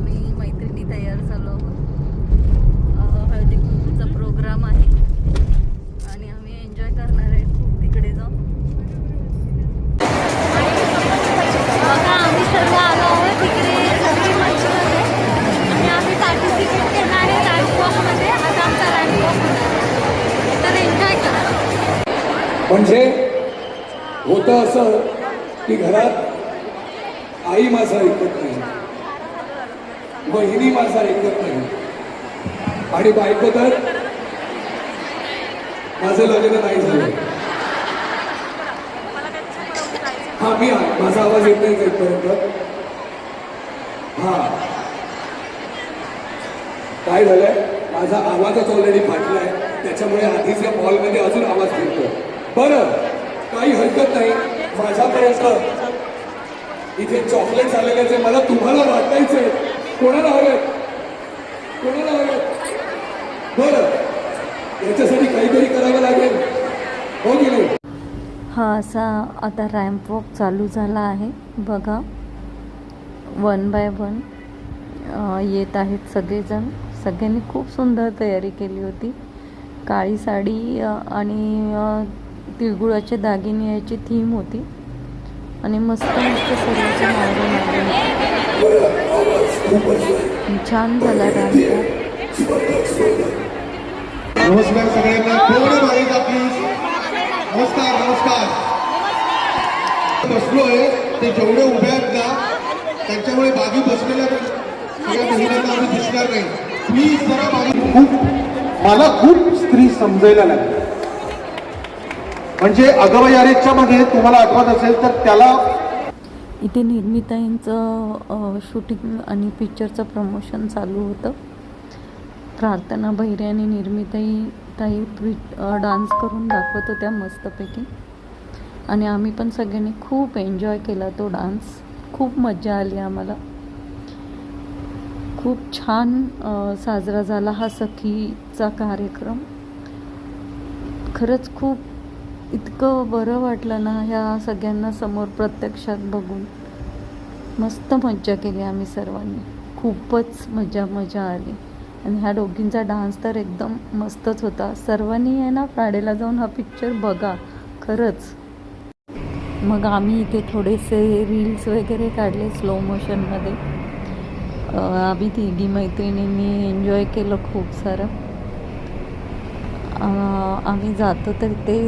आम्ही मैत्रिणी तयार झालो आहोत. हळदी कुंकूचा प्रोग्राम आहे. आणि आम्ही एन्जॉय करणार आहे खूप तिकडे जाऊन. आम्ही आलो आणि आम्ही तर एन्जॉय करा. म्हणजे होतं असं की घरात आई माझा ऐकत नाही बहिणी माझा ऐकत नाही. आणि बायको तर माझं लग्न नाही झालं. हा मी माझा आवाज येत नाही इथपर्यंत हा. काय झालंय? माझा आवाजच ऑलरेडी फाटलाय. त्याच्यामुळे आधीच्या बॉलमध्ये अजून आवाज फिरतो बरं काही हरकत नाही. माझ्यापर्यंत इथे चॉकलेट आलेल्याचे मला तुम्हाला वाटायचे कोणाला कोणाला बरं. याच्यासाठी काहीतरी करावं लागेल. हो की नाही? हा असा आता रॅम्प वॉक चालू झाला आहे. बघा. वन बाय वन येत आहेत सगळेजण. सगळ्यांनी खूप सुंदर तयारी केली होती. काळी साडी आणि तिळगुळाचे दागिने याची थीम होती. आणि मस्त मस्त सर्वजण आवडून आले छान झाला नमस्कार सगळ्यांना. थोडं मागे जा प्लीज नमस्कार नमस्कार. बसलोय. ते जेवढे उभे आहेत ना त्यांच्यामुळे बाजू बसलेल्या सगळ्या महिलांना आम्ही दिसणार नाही. प्लीज जरा मागे खूप मला खूप स्त्री समजायला लागली. म्हणजे अगवा यारेच्या मध्ये तुम्हाला आठवत असेल तर त्याला इथे निर्मिताईंचं शूटिंग आणि पिक्चरचं प्रमोशन चालू होतं. प्रार्थना भैरे आणि निर्मिताई ताई डान्स करून दाखवत होत्या मस्तपैकी. आणि आम्ही पण सगळ्यांनी खूप एन्जॉय केला तो डान्स खूप मजा आली आम्हाला. खूप छान साजरा झाला हा सखीचा कार्यक्रम. खरंच खूप इतकं बरं वाटलं ना ह्या सगळ्यांना समोर प्रत्यक्षात बघून. मस्त मज्जा केली आम्ही सर्वांनी. खूपच मजा मजा आली. आणि ह्या दोघींचा डान्स तर एकदम मस्तच होता. सर्वांनी आहे ना फ्रायडेला जाऊन हा पिक्चर बघा खरंच. मग आम्ही इथे थोडेसे रील्स वगैरे काढले स्लो मोशनमध्ये आम्ही तिघी मैत्रिणींनी एन्जॉय केलं खूप सारं. आम्ही जातो तर ते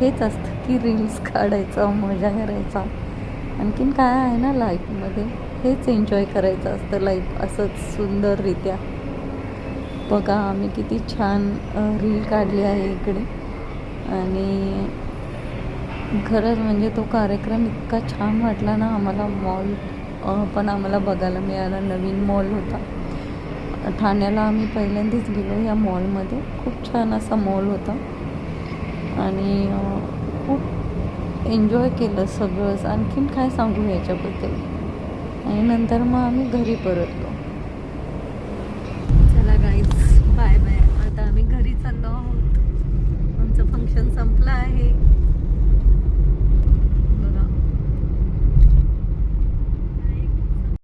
हेच असतं की रील्स काढायचं मजा करायचा. आणखीन काय आहे ना लाईफमध्ये हेच एन्जॉय करायचं असतं लाईफ असंच सुंदररित्या. बघा आम्ही किती छान रील काढली आहे इकडे. आणि खरंच म्हणजे तो कार्यक्रम इतका छान वाटला ना आम्हाला मॉल पण आम्हाला बघायला मिळाला. नवीन मॉल होता. ठाण्याला आम्ही पहिल्यांदाच गेलो या मॉलमध्ये खूप छान असा मॉल होता. आणि खूप एन्जॉय केलं सगळंच. आणखीन काय सांगू याच्याबद्दल आणि नंतर मग आम्ही घरी परतलो. चला गाईज बाय बाय आता आम्ही घरी चाललो आहोत.